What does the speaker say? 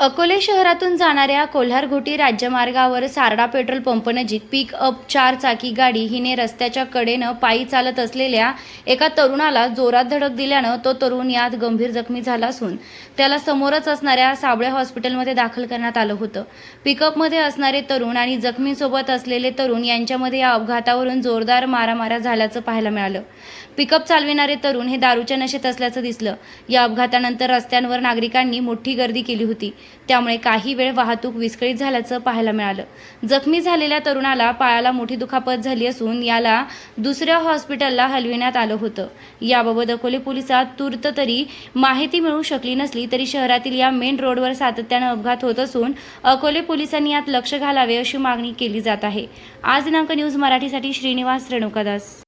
अकोले शहरातून जाणाऱ्या कोल्हारघोटी राज्यमार्गावर सारडा पेट्रोल पंपनजीक पिक अप चार चाकी गाडी हिने रस्त्याच्या कडेनं पायी चालत असलेल्या एका तरुणाला जोरात धडक दिल्यानं तो तरुण यात गंभीर जखमी झाला असून त्याला समोरच असणाऱ्या साबळे हॉस्पिटलमध्ये दाखल करण्यात आलं होतं. पिकअपमध्ये असणारे तरुण आणि जखमीसोबत असलेले तरुण यांच्यामध्ये या अपघातावरून जोरदार मारामाऱ्या झाल्याचं पाहायला मिळालं. पिकअप चालविणारे तरुण हे दारूच्या नशेत असल्याचं दिसलं. या अपघातानंतर रस्त्यांवर नागरिकांनी मोठी गर्दी केली होती. त्यामुळे काही वेळ वाहतूक विस्कळीत झाल्याचं पाहायला मिळालं. जखमी झालेल्या तरुणाला पायाला मोठी दुखापत झाली असून याला दुसऱ्या हॉस्पिटलला हलविण्यात आलं होतं. याबाबत अकोले पोलिसात तूर्त तरी माहिती मिळू शकली नसली तरी शहरातील या मेन रोडवर सातत्यानं अपघात होत असून अकोले पोलिसांनी यात लक्ष घालावे अशी मागणी केली जात आहे. आज दिनांक न्यूज मराठीसाठी श्रीनिवास रेणुकादास.